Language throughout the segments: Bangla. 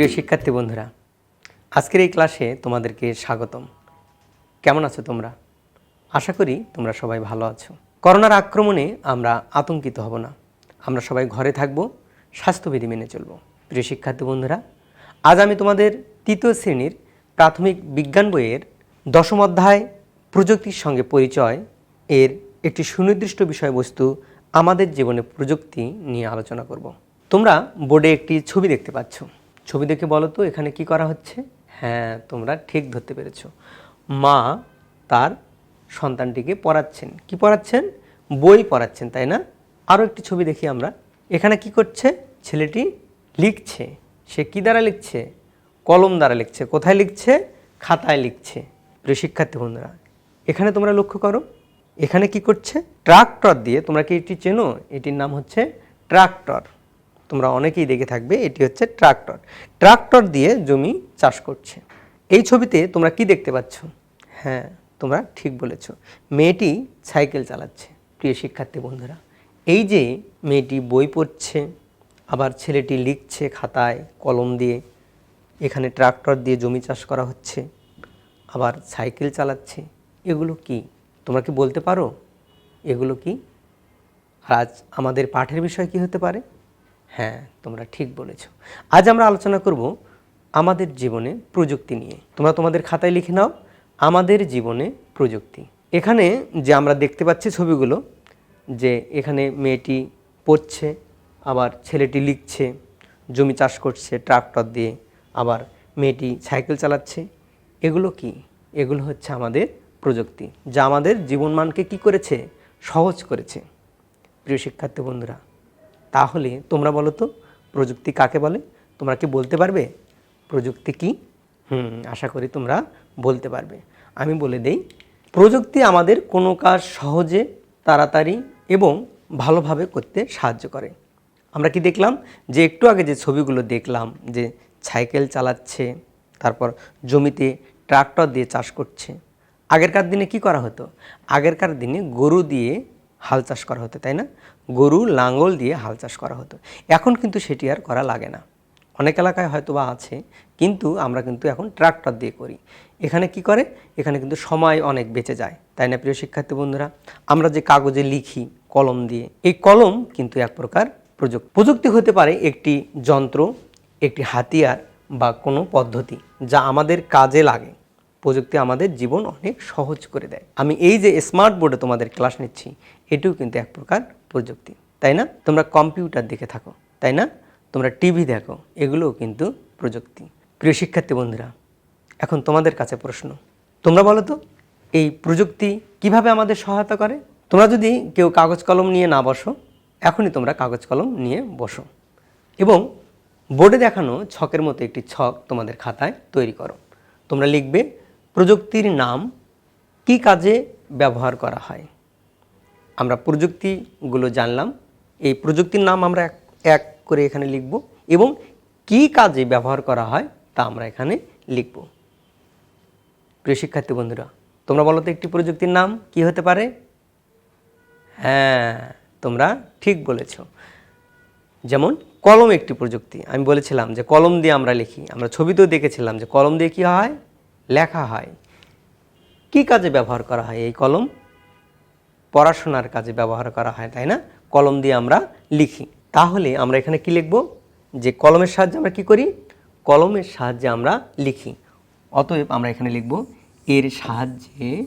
প্রিয় শিক্ষার্থী বন্ধুরা, আজকের এই ক্লাসে তোমাদেরকে স্বাগতম। কেমন আছো তোমরা? আশা করি তোমরা সবাই ভালো আছো। করোনার আক্রমণে আমরা আতঙ্কিত হব না। আমরা সবাই ঘরে থাকব, স্বাস্থ্যবিধি মেনে চলব। প্রিয় শিক্ষার্থী বন্ধুরা, আজ আমি তোমাদের তৃতীয় শ্রেণির প্রাথমিক বিজ্ঞান বইয়ের দশম অধ্যায় প্রযুক্তির সঙ্গে পরিচয় এর একটি সুনির্দিষ্ট বিষয়বস্তু আমাদের জীবনে প্রযুক্তি নিয়ে আলোচনা করব। তোমরা বোর্ডে একটি ছবি দেখতে পাচ্ছ। ছবি দেখে বলো তো, এখানে কি করা হচ্ছে? হ্যাঁ তোমরা ঠিক ধরতে পেরেছ। মা তার সন্তানটিকে পড়াচ্ছেন। কি পড়াচ্ছেন? বই পড়াচ্ছেন, তাই না? আরও একটি ছবি দেখি আমরা। এখানে কি করছে? ছেলেটি লিখছে। সে কি দ্বারা লিখছে? কলম দ্বারা লিখছে। কোথায় লিখছে? খাতায় লিখছে। প্রিয় শিক্ষার্থী বন্ধুরা, এখানে তোমরা লক্ষ্য করো। এখানে কি করছে? ট্রাক্টর দিয়ে, তোমরা কি এটি চেনো? এটির নাম হচ্ছে ট্রাক্টর। তোমরা অনেকেই দেখে থাকবে, এটি হচ্ছে ট্রাক্টর। ট্রাক্টর দিয়ে জমি চাষ করছে। এই ছবিতে তোমরা কি দেখতে পাচ্ছ? হ্যাঁ তোমরা ঠিক বলেছ। মেয়েটি সাইকেল চালাচ্ছে, প্রিয় শিক্ষার্থী বন্ধুরা। এই যে মেয়েটি বই পড়ছে, আবার ছেলেটি লিখছে খাতায় কলম দিয়ে, এখানে ট্রাক্টর দিয়ে জমি চাষ করা হচ্ছে, আবার সাইকেল চালাচ্ছে, এগুলো কি? তোমরা কি বলতে পারো? এগুলো কি? আজ আমাদের পাঠের বিষয় কি হতে পারে? হ্যাঁ তোমরা ঠিক বলেছ। আজ আমরা আলোচনা করব আমাদের জীবনে প্রযুক্তি নিয়ে। তোমরা তোমাদের খাতায় লিখে নাও, আমাদের জীবনে প্রযুক্তি। এখানে যে আমরা দেখতে পাচ্ছি ছবিগুলো, যে এখানে মেয়েটি পড়ছে, আবার ছেলেটি লিখছে, জমি চাষ করছে, ট্রাক্টর দিয়ে, আবার মেয়েটি সাইকেল চালাচ্ছে। এগুলো কি? এগুলো হচ্ছে আমাদের প্রযুক্তি, যা আমাদের জীবনমানকে কি করেছে? সহজ করেছে। প্রিয় শিক্ষার্থী বন্ধুরা তাহলে তোমরা বলো তো, প্রযুক্তি কাকে বলে? তোমরা কি বলতে পারবে? প্রযুক্তি কি? হুম, আশা করি তোমরা বলতে পারবে। আমি বলে দেই, প্রযুক্তি আমাদের কোনো কাজ সহজে, তাড়াতাড়ি এবং ভালোভাবে করতে সাহায্য করে। আমরা কি দেখলাম? যে একটু আগে যে ছবিগুলো দেখলাম, যে সাইকেল চালাচ্ছে, তারপর জমিতে ট্রাক্টর দিয়ে চাষ করছে, আগেরকার দিনে কি করা হতো? আগেরকার দিনে গরু দিয়ে হাল চাষ করা হতো, তাই না? গরু লাঙ্গল দিয়ে হাল চাষ করা হতো। এখন কিন্তু সেটি আর করা লাগে না। অনেক এলাকায় হয়তো বা আছে, কিন্তু আমরা কিন্তু এখন ট্রাক্টর দিয়ে করি। এখানে কি করে? এখানে কিন্তু সময় অনেক বেঁচে যায়। তাই না, প্রিয় শিক্ষার্থী বন্ধুরা? আমরা যে কাগজে লিখি, কলম দিয়ে, এই কলম কিন্তু এক প্রকার প্রযুক্তি প্রযুক্তি হতে পারে একটি যন্ত্র, একটি হাতিয়ার বা কোনো পদ্ধতি যা আমাদের কাজে লাগে। প্রযুক্তি আমাদের জীবন অনেক সহজ করে দেয়। আমি এই যে স্মার্ট বোর্ডে তোমাদের ক্লাস নিচ্ছি, এটিও কিন্তু এক প্রকার প্রযুক্তি, তাই না? তোমরা কম্পিউটার দেখে থাকো, তাই না? তোমরা টিভি দেখো, এগুলোও কিন্তু প্রযুক্তি। প্রিয় শিক্ষার্থী বন্ধুরা, এখন তোমাদের কাছে প্রশ্ন। তোমরা বলো তো, এই প্রযুক্তি কীভাবে আমাদের সহায়তা করে? তোমরা যদি কেউ কাগজ কলম নিয়ে না বসো, এখনই তোমরা কাগজ কলম নিয়ে বসো। এবং বোর্ডে দেখানো ছকের মতো একটি ছক তোমাদের খাতায় তৈরি করো। তোমরা লিখবে, প্রযুক্তির নাম কি কাজে ব্যবহার করা হয়? আমরা প্রযুক্তিগুলো জানলাম। এই প্রযুক্তির নাম আমরা এক করে এখানে লিখব এবং কি কাজে ব্যবহার করা হয় তা আমরা এখানে লিখব। প্রিয় শিক্ষার্থী বন্ধুরা, তোমরা বলো তো একটি প্রযুক্তির নাম কি হতে পারে? হ্যাঁ তোমরা ঠিক বলেছ। যেমন কলম একটি প্রযুক্তি, আমি বলেছিলাম যে কলম দিয়ে আমরা লিখি। আমরা ছবিতেও দেখেছিলাম যে কলম দিয়ে কি হয়? লেখা হয়। কি কাজে ব্যবহার করা হয় এই কলম? পড়াশোনার কাজে ব্যবহার করা হয়, তাই না? কলম দিয়ে আমরা লিখি। তাহলে আমরা এখানে কি লিখব? যে কলমের সাহায্যে আমরা কি করি? কলমের সাহায্যে আমরা লিখি। অতএব আমরা এখানে লিখব, এর সাহায্যে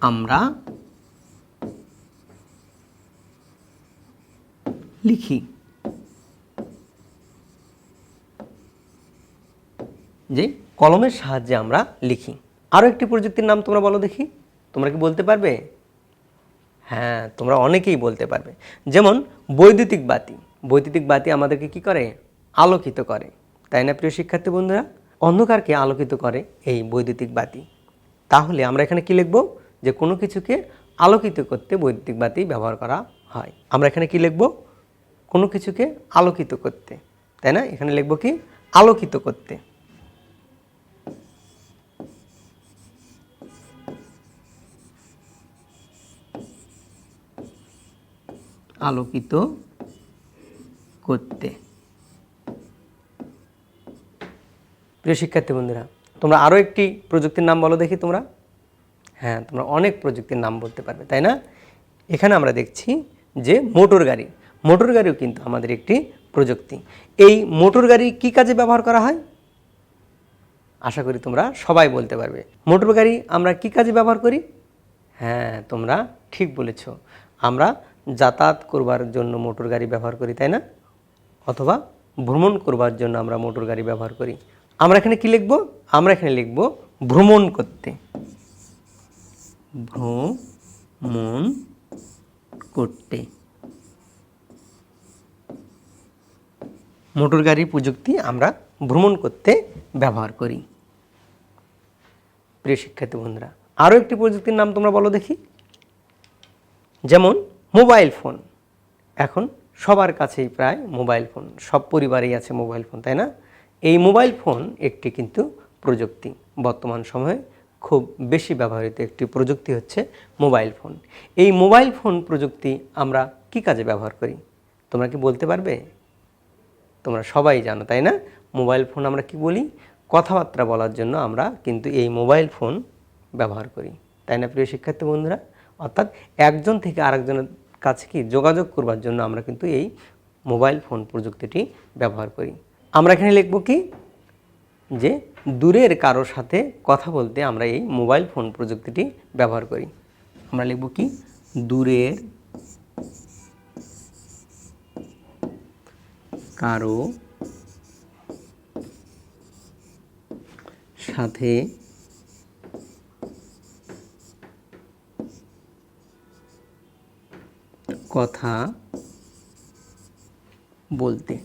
আমরা লিখি। যে কলমের সাহায্যে আমরা লিখি। আরও একটি প্রযুক্তির নাম তোমরা বলো দেখি। তোমরা কি বলতে পারবে? হ্যাঁ তোমরা অনেকেই বলতে পারবে। যেমন বৈদ্যুতিক বাতি। বৈদ্যুতিক বাতি আমাদেরকে কি করে? আলোকিত করে। তাই না, প্রিয় শিক্ষার্থী বন্ধুরা? অন্ধকারকে আলোকিত করে এই বৈদ্যুতিক বাতি। তাহলে আমরা এখানে কি লিখব? যে কোনো কিছুকে আলোকিত করতে বৈদ্যুতিক বাতি ব্যবহার করা হয়। আমরা এখানে কি লিখব? কোনো কিছুকে আলোকিত করতে। তাই না? এখানে লিখব কি? আলোকিত করতে। আলোকিত করতে। প্রিয় শিক্ষার্থী বন্ধুরা, তোমরা আরও একটি প্রযুক্তির নাম বলো দেখি তোমরা। হ্যাঁ তোমরা অনেক প্রযুক্তির নাম বলতে পারবে, তাই না? এখানে আমরা দেখছি যে মোটর গাড়ি। মোটর গাড়িও কিন্তু আমাদের একটি প্রযুক্তি। এই মোটর গাড়ি কী কাজে ব্যবহার করা হয়? আশা করি তোমরা সবাই বলতে পারবে। মোটর গাড়ি আমরা কী কাজে ব্যবহার করি? হ্যাঁ তোমরা ঠিক বলেছ। আমরা যাতায়াত করবার জন্য মোটর গাড়ি ব্যবহার করি, তাই না? অথবা ভ্রমণ করবার জন্য আমরা মোটর গাড়ি ব্যবহার করি। আমরা এখানে কি লিখব? আমরা এখানে লিখব ভ্রমণ করতে। ভ্রমণ করতে। মোটর গাড়ি প্রযুক্তি আমরা ভ্রমণ করতে ব্যবহার করি। প্রিয় শিক্ষার্থী বন্ধুরা, আরও একটি প্রযুক্তির নাম তোমরা বলো দেখি। যেমন মোবাইল ফোন। এখন সবার কাছেই প্রায় মোবাইল ফোন, সব পরিবারেই আছে মোবাইল ফোন, তাই না? এই মোবাইল ফোন একটি কিন্তু প্রযুক্তি। বর্তমান সময়ে খুব বেশি ব্যবহৃত একটি প্রযুক্তি হচ্ছে মোবাইল ফোন। এই মোবাইল ফোন প্রযুক্তি আমরা কি কাজে ব্যবহার করি? তোমরা কি বলতে পারবে? তোমরা সবাই জানো, তাই না? মোবাইল ফোন আমরা কি বলি? কথাবার্তা বলার জন্য আমরা কিন্তু এই মোবাইল ফোন ব্যবহার করি। তাই না, প্রিয় শিক্ষার্থী বন্ধুরা? অর্থাৎ একজন থেকে আরেকজনের কাছে কি যোগাযোগ করবার জন্য আমরা কিন্তু এই মোবাইল ফোন প্রযুক্তিটি ব্যবহার করি। আমরা এখানে লিখব কি? যে দূরের কারোর সাথে কথা বলতে আমরা এই মোবাইল ফোন প্রযুক্তিটি ব্যবহার করি। আমরা লিখব কি? দূরের কারও সাথে কথা বলতে।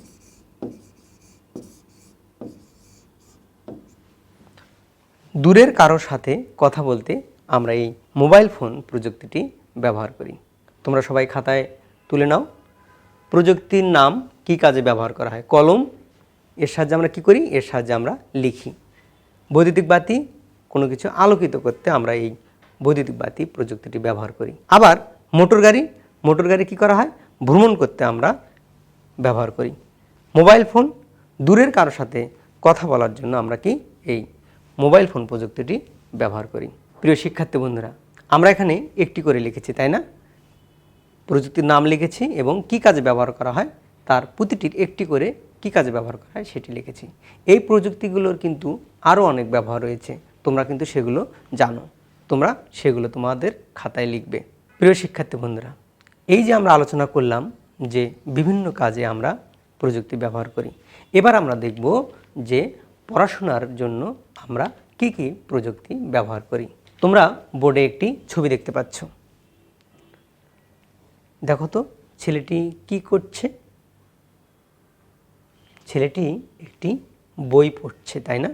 দূরের কারোর সাথে কথা বলতে আমরা এই মোবাইল ফোন প্রযুক্তিটি ব্যবহার করি। তোমরা সবাই খাতায় তুলে নাও। প্রযুক্তির নাম কি কাজে ব্যবহার করা হয়? কলম, এর সাহায্যে আমরা কি করি? এর সাহায্যে আমরা লিখি। বৈদ্যুতিক বাতি, কোনো কিছু আলোকিত করতে আমরা এই বৈদ্যুতিক বাতি প্রযুক্তিটি ব্যবহার করি। আবার মোটর গাড়ি মোটর গাড়ি কী করা হয়? ভ্রমণ করতে আমরা ব্যবহার করি। মোবাইল ফোন দূরের কারোর সাথে কথা বলার জন্য আমরা কি এই মোবাইল ফোন প্রযুক্তিটি ব্যবহার করি। প্রিয় শিক্ষার্থী বন্ধুরা, আমরা এখানে একটি করে লিখেছি, তাই না? প্রযুক্তির নাম লিখেছি এবং কি কাজে ব্যবহার করা হয়, তার প্রতিটির একটি করে কি কাজে ব্যবহার করা হয় সেটি লিখেছি। এই প্রযুক্তিগুলোর কিন্তু আরও অনেক ব্যবহার রয়েছে, তোমরা কিন্তু সেগুলো জানো। তোমরা সেগুলো তোমাদের খাতায় লিখবে। প্রিয় শিক্ষার্থী বন্ধুরা এই যে আমরা আলোচনা করলাম যে বিভিন্ন কাজে আমরা প্রযুক্তি ব্যবহার করি, এবার আমরা দেখব যে পড়াশোনার জন্য আমরা কি কি প্রযুক্তি ব্যবহার করি। তোমরা বোর্ডে একটি ছবি দেখতে পাচ্ছ। দেখো তো, ছেলেটি কি করছে? ছেলেটি একটি বই পড়ছে, তাই না?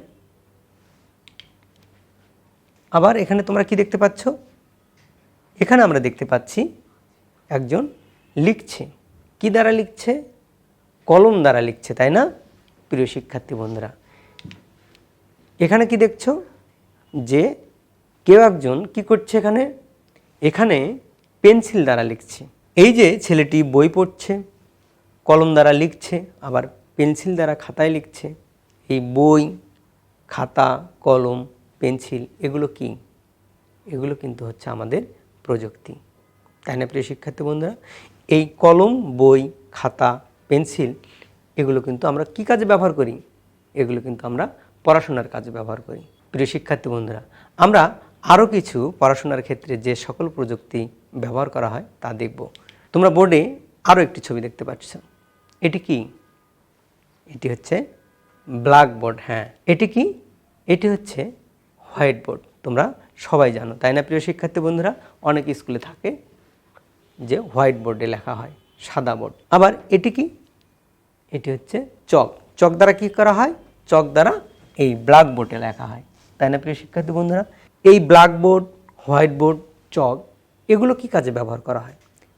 আবার এখানে তোমরা কি দেখতে পাচ্ছ? এখানে আমরা দেখতে পাচ্ছি একজন লিখছে। কি দ্বারা লিখছে? কলম দ্বারা লিখছে, তাই না? প্রিয় শিক্ষার্থী বন্ধুরা, এখানে কি দেখছ? যে কেউ একজন কি করছে এখানে? এখানে পেন্সিল দ্বারা লিখছে। এই যে ছেলেটি বই পড়ছে, কলম দ্বারা লিখছে, আবার পেন্সিল দ্বারা খাতায় লিখছে। এই বই, খাতা, কলম, পেন্সিল, এগুলো কি? এগুলো কিন্তু হচ্ছে আমাদের প্রযুক্তি। তাই না প্রিয় শিক্ষার্থী বন্ধুরা, এই কলম, বই, খাতা, পেন্সিল, এগুলো কিন্তু আমরা কি কাজে ব্যবহার করি? এগুলো কিন্তু আমরা পড়াশোনার কাজে ব্যবহার করি। প্রিয় শিক্ষার্থী বন্ধুরা, আমরা আরও কিছু পড়াশোনার ক্ষেত্রে যে সকল প্রযুক্তি ব্যবহার করা হয় তা দেখব। তোমরা বোর্ডে আরও একটি ছবি দেখতে পাচ্ছ। এটি কি? এটি হচ্ছে ব্ল্যাকবোর্ড হ্যাঁ। এটি কি? এটি হচ্ছে হোয়াইট বোর্ড তোমরা সবাই জানো, তাই না প্রিয় শিক্ষার্থী বন্ধুরা? অনেক স্কুলে থাকে যে হোয়াইট বোর্ডে লেখা হয়, সাদা বোর্ড। আবার এটি কি? এটি হচ্ছে চক। চক দ্বারা কি করা হয়? চক দ্বারা এই ব্ল্যাক বোর্ডে লেখা হয়। তাই না প্রিয় শিক্ষার্থী বন্ধুরা? এই black board, white board, chalk, এগুলো কি কাজে ব্যবহার করা হয়?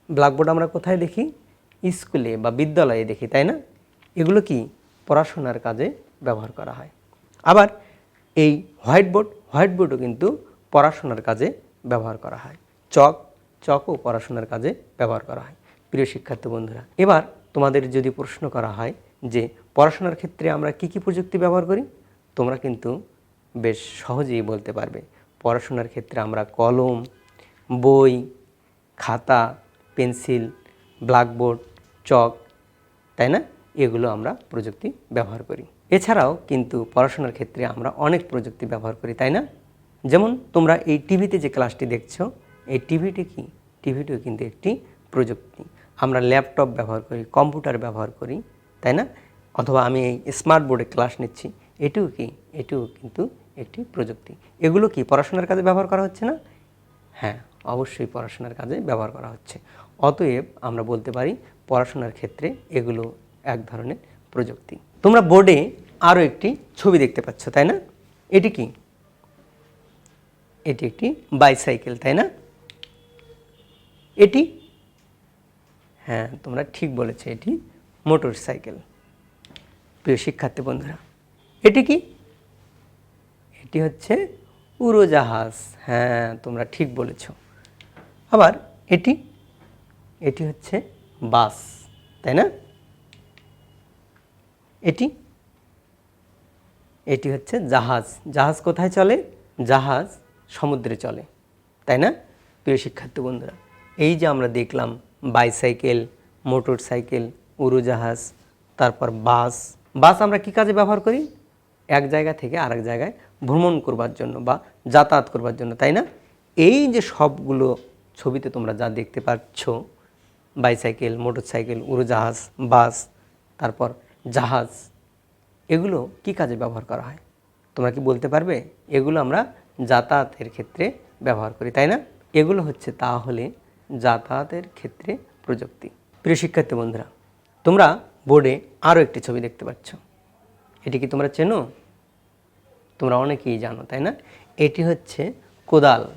ব্ল্যাকবোর্ড আমরা কোথায় দেখি? স্কুলে বা বিদ্যালয়ে দেখি, তাই না? এগুলো কি? পড়াশোনার কাজে ব্যবহার করা হয়। আবার এই হোয়াইট বোর্ড, হোয়াইট বোর্ডও কিন্তু পড়াশোনার কাজে ব্যবহার করা হয়। চক চকও পড়াশোনার কাজে ব্যবহার করা হয়। প্রিয় শিক্ষার্থী বন্ধুরা, এবার তোমাদের যদি প্রশ্ন করা হয় যে পড়াশোনার ক্ষেত্রে আমরা কি কি প্রযুক্তি ব্যবহার করি, তোমরা কিন্তু বেশ সহজেই বলতে পারবে। পড়াশোনার ক্ষেত্রে আমরা কলম, বই, খাতা, পেন্সিল, ব্ল্যাকবোর্ড, চক, তাই না? এগুলো আমরা প্রযুক্তি ব্যবহার করি। এছাড়াও কিন্তু পড়াশোনার ক্ষেত্রে আমরা অনেক প্রযুক্তি ব্যবহার করি, তাই না? যেমন তোমরা এই টিভিতে যে ক্লাসটি দেখছ এই টিভিটি কি? টিভিটিও কিন্তু একটি প্রযুক্তি। আমরা ল্যাপটপ ব্যবহার করি, কম্পিউটার ব্যবহার করি, তাই না? অথবা আমি এই স্মার্ট বোর্ডে ক্লাস নিচ্ছি, এটিও কি? এটিও কিন্তু একটি প্রযুক্তি। এগুলো কি পড়াশোনার কাজে ব্যবহার করা হচ্ছে না? হ্যাঁ অবশ্যই পড়াশোনার কাজে ব্যবহার করা হচ্ছে। অতএব আমরা বলতে পারি পড়াশোনার ক্ষেত্রে এগুলো এক ধরনের প্রযুক্তি। তোমরা বোর্ডে আরও একটি ছবি দেখতে পাচ্ছ, তাই না? এটি কি? এটি একটি বাইসাইকেল, তাই না? এটি? হ্যাঁ তোমরা ঠিক বলেছ, এটি মোটর সাইকেল প্রিয় শিক্ষার্থী বন্ধুরা, এটি কি? এটি হচ্ছে উড়োজাহাজ। হ্যাঁ তোমরা ঠিক বলেছ। আবার এটি? এটি হচ্ছে বাস, তাই না? এটি? এটি হচ্ছে জাহাজ। জাহাজ কোথায় চলে? জাহাজ সমুদ্রে চলে, তাই না? প্রিয় শিক্ষার্থী বন্ধুরা এই যে আমরা দেখলাম বাইসাইকেল মোটর সাইকেল উড়োজাহাজ, তারপর বাস বাস আমরা কি কাজে ব্যবহার করি? এক জায়গা থেকে আরেক জায়গায় ভ্রমণ করবার জন্য বা যাতায়াত করবার জন্য, তাই না? এই যে সবগুলো ছবিতে তোমরা যা দেখতে পাচ্ছ, বাইসাইকেল মোটর সাইকেল উড়োজাহাজ, বাস, তারপর জাহাজ, এগুলো কি কাজে ব্যবহার করা হয়? তোমরা কি বলতে পারবে? এগুলো আমরা যাতায়াতের ক্ষেত্রে ব্যবহার করি, তাই না? এগুলো হচ্ছে তাহলে যাতায়াতের ক্ষেত্রে প্রযুক্তি। প্রিয় শিক্ষার্থী বন্ধুরা, তোমরা বোর্ডে আরও একটি ছবি দেখতে পাচ্ছ। এটি কি তোমরা চেনো? তোমরা অনেকেই জানো, তাই না? এটি হচ্ছে কোদাল।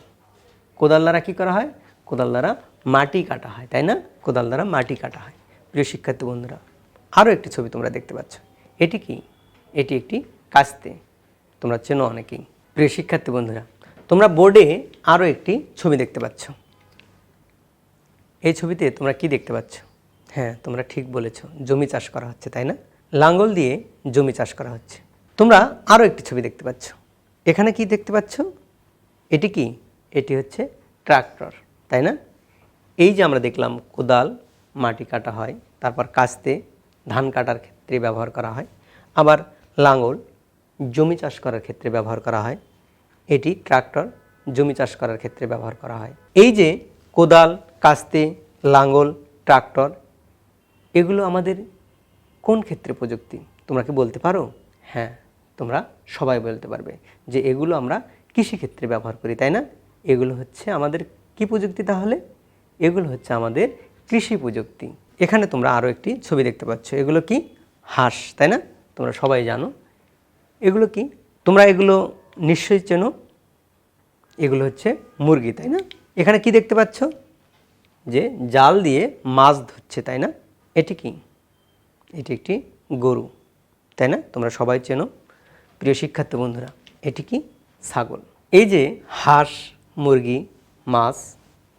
কোদাল দ্বারা কী করা হয়? কোদাল দ্বারা মাটি কাটা হয়, তাই না? কোদাল দ্বারা মাটি কাটা হয়। প্রিয় শিক্ষার্থী বন্ধুরা আরও একটি ছবি তোমরা দেখতে পাচ্ছ। এটি কি? এটি একটি কাস্তে। তোমরা চেনো অনেকেই। প্রিয় শিক্ষার্থী বন্ধুরা, তোমরা বোর্ডে আরও একটি ছবি দেখতে পাচ্ছ। এই ছবিতে তোমরা কি দেখতে পাচ্ছ? হ্যাঁ তোমরা ঠিক বলেছ, জমি চাষ করা হচ্ছে, তাই না? লাঙ্গল দিয়ে জমি চাষ করা হচ্ছে। তোমরা আরও একটি ছবি দেখতে পাচ্ছ। এখানে কি দেখতে পাচ্ছ? এটি কি? এটি হচ্ছে ট্রাক্টর, তাই না? এই যে আমরা দেখলাম কোদাল, মাটি কাটা হয়, তারপর কাস্তে, ধান কাটার ক্ষেত্রে ব্যবহার করা হয়। আবার লাঙ্গল, জমি চাষ করার ক্ষেত্রে ব্যবহার করা হয়। এটি ট্রাক্টর, জমি চাষ করার ক্ষেত্রে ব্যবহার করা হয়। এই যে কোদাল কাস্তে, লাঙ্গল, ট্রাক্টর, এগুলো আমাদের কোন ক্ষেত্রে প্রযুক্তি? তোমরা কি বলতে পারো? হ্যাঁ তোমরা সবাই বলতে পারবে যে এগুলো আমরা কৃষিক্ষেত্রে ব্যবহার করি, তাই না? এগুলো হচ্ছে আমাদের কি প্রযুক্তি তাহলে? এগুলো হচ্ছে আমাদের কৃষি প্রযুক্তি। এখানে তোমরা আরও একটি ছবি দেখতে পাচ্ছ, এগুলো কি? হাঁস, তাই না? তোমরা সবাই জানো। এগুলো কি? তোমরা এগুলো নিশ্চয়ই চেনো। এগুলো হচ্ছে মুরগি, তাই না? এখানে কি দেখতে পাচ্ছ? যে জাল দিয়ে মাছ ধরছে, তাই না? এটি কি? এটি একটি গরু, তাই না? তোমরা সবাই চেনো। প্রিয় শিক্ষার্থী বন্ধুরা, এটি কি? ছাগল। এই যে হাঁস, মুরগি, মাছ,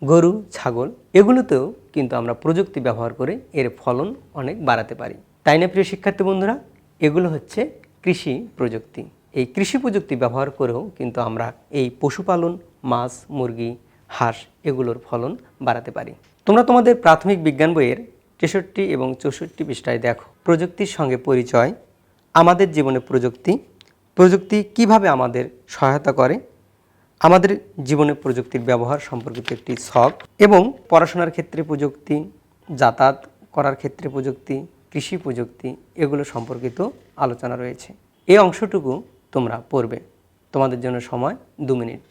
গরু, ছাগল, এগুলোতেও কিন্তু আমরা প্রযুক্তি ব্যবহার করে এর ফলন অনেক বাড়াতে পারি। তাই না, প্রিয় শিক্ষার্থী বন্ধুরা? এগুলো হচ্ছে কৃষি প্রযুক্তি। এই কৃষি প্রযুক্তি ব্যবহার করেও কিন্তু আমরা এই পশুপালন, মাছ, মুরগি হাঁস এগুলোর ফলন বাড়াতে পারি। তোমরা তোমাদের প্রাথমিক বিজ্ঞান বইয়ের তেষট্টি এবং চৌষট্টি পৃষ্ঠায় দেখো। প্রযুক্তির সঙ্গে পরিচয়, আমাদের জীবনে প্রযুক্তি প্রযুক্তি কীভাবে আমাদের সহায়তা করে, আমাদের জীবনে প্রযুক্তির ব্যবহার সম্পর্কিত একটি শখ এবং পড়াশোনার ক্ষেত্রে প্রযুক্তি, যাতায়াত করার ক্ষেত্রে প্রযুক্তি, কৃষি প্রযুক্তি এগুলো সম্পর্কিত আলোচনা রয়েছে। এই অংশটুকু তোমরা পড়বে। তোমাদের জন্য সময় দু মিনিট।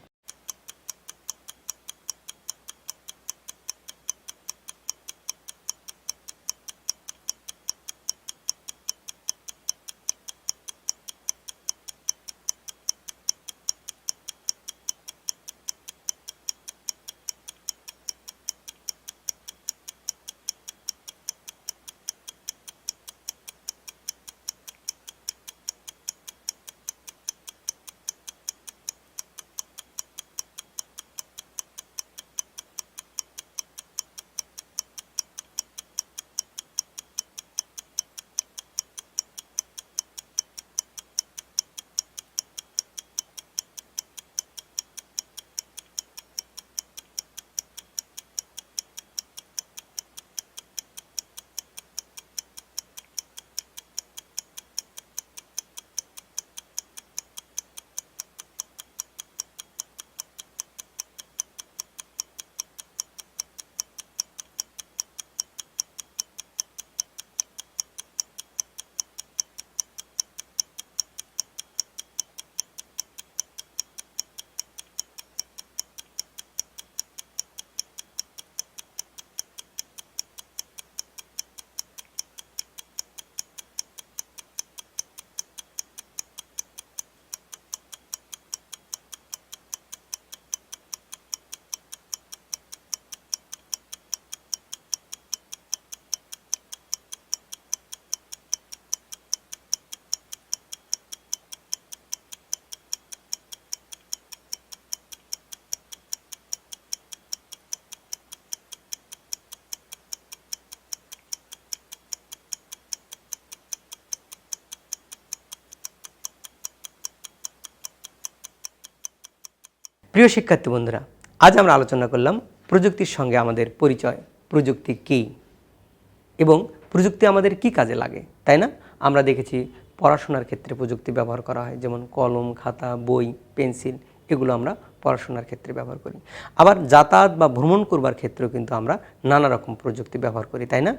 প্রিয় শিক্ষার্থী বন্ধুরা, আজ আমরা আলোচনা করলাম প্রযুক্তির সঙ্গে আমাদের পরিচয়। প্রযুক্তি কী? এবং প্রযুক্তি আমাদের কি কাজে লাগে, তাই না? আমরা দেখেছি পড়াশোনার ক্ষেত্রে প্রযুক্তি ব্যবহার করা হয়, যেমন কলম, খাতা, বই, পেন্সিল, এগুলো আমরা পড়াশোনার ক্ষেত্রে ব্যবহার করি। আবার যাতায়াত বা ভ্রমণ করবার ক্ষেত্রেও কিন্তু আমরা নানা রকম প্রযুক্তি ব্যবহার করি, তাই না?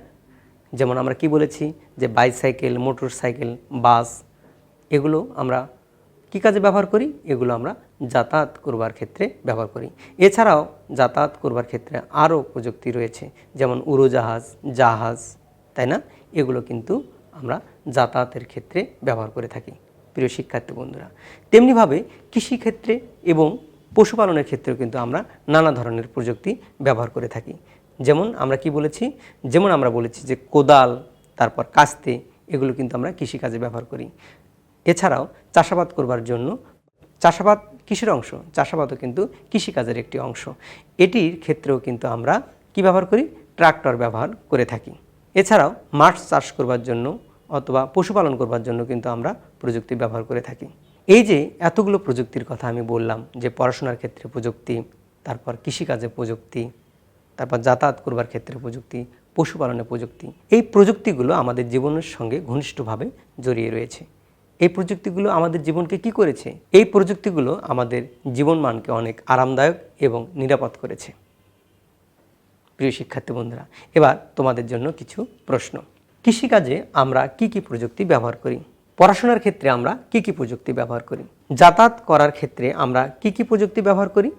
যেমন আমরা কি বলেছি যে বাইসাইকেল মোটর সাইকেল বাস, এগুলো আমরা কী কাজে ব্যবহার করি? এগুলো আমরা যাতায়াত করবার ক্ষেত্রে ব্যবহার করি। এছাড়াও যাতায়াত করবার ক্ষেত্রে আরও প্রযুক্তি রয়েছে, যেমন উড়োজাহাজ, জাহাজ, তাই না? এগুলো কিন্তু আমরা যাতায়াতের ক্ষেত্রে ব্যবহার করে থাকি। প্রিয় শিক্ষার্থী বন্ধুরা, তেমনিভাবে কৃষিক্ষেত্রে এবং পশুপালনের ক্ষেত্রেও কিন্তু আমরা নানা ধরনের প্রযুক্তি ব্যবহার করে থাকি। যেমন আমরা কি বলেছি? যেমন আমরা বলেছি যে কোদাল, তারপর কাস্তে, এগুলো কিন্তু আমরা কৃষিকাজে ব্যবহার করি। এছাড়াও চাষাবাদ করবার জন্য, চাষাবাদ কিসের অংশ, চাষাবাদও কিন্তু কৃষিকাজের একটি অংশ। এটির ক্ষেত্রেও কিন্তু আমরা কি ব্যবহার করি? ট্রাক্টর ব্যবহার করে থাকি। এছাড়াও মাছ চাষ করবার জন্য অথবা পশুপালন করবার জন্য কিন্তু আমরা প্রযুক্তি ব্যবহার করে থাকি। এই যে এতগুলো প্রযুক্তির কথা আমি বললাম, যে পড়াশোনার ক্ষেত্রে প্রযুক্তি, তারপর কৃষিকাজে প্রযুক্তি, তারপর যাতায়াত করবার ক্ষেত্রে প্রযুক্তি, পশুপালনে প্রযুক্তি, এই প্রযুক্তিগুলো আমাদের জীবনের সঙ্গে ঘনিষ্ঠভাবে জড়িয়ে রয়েছে। এই প্রযুক্তিগুলো আমাদের জীবনকে কি করেছে? এই প্রযুক্তিগুলো আমাদের জীবনমানকে অনেক আরামদায়ক এবং নিরাপদ করেছে। প্রিয় শিক্ষার্থী বন্ধুরা, এবার তোমাদের জন্য কিছু প্রশ্ন। কৃষিকাজে আমরা কি কি প্রযুক্তি ব্যবহার করি? পড়াশোনার ক্ষেত্রে আমরা কি কি প্রযুক্তি ব্যবহার করি? যাতায়াত করার ক্ষেত্রে আমরা কি কি প্রযুক্তি ব্যবহার করি?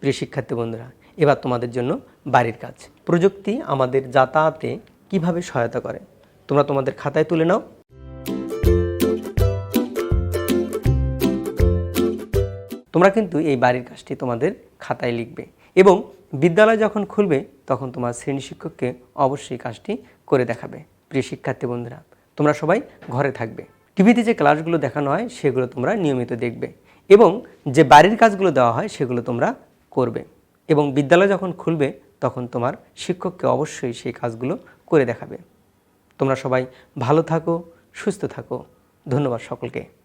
প্রিয় শিক্ষার্থী বন্ধুরা, এবার তোমাদের জন্য বাড়ির কাজ। প্রযুক্তি আমাদের যাতায়াতে কীভাবে সহায়তা করে? তোমরা তোমাদের খাতায় তুলে নাও। তোমরা কিন্তু এই বাড়ির কাজটি তোমাদের খাতায় লিখবে এবং বিদ্যালয় যখন খুলবে, তখন তোমার শ্রেণি শিক্ষককে অবশ্যই কাজটি করে দেখাবে। প্রিয় শিক্ষার্থী বন্ধুরা, তোমরা সবাই ঘরে থাকবে। টিভিতে যে ক্লাসগুলো দেখানো হয়, সেগুলো তোমরা নিয়মিত দেখবে এবং যে বাড়ির কাজগুলো দেওয়া হয়, সেগুলো তোমরা করবে এবং বিদ্যালয় যখন খুলবে, তখন তোমার শিক্ষককে অবশ্যই সেই কাজগুলো করে দেখাবে। তোমরা সবাই ভালো থাকো সুস্থ থাকো। ধন্যবাদ সকলকে।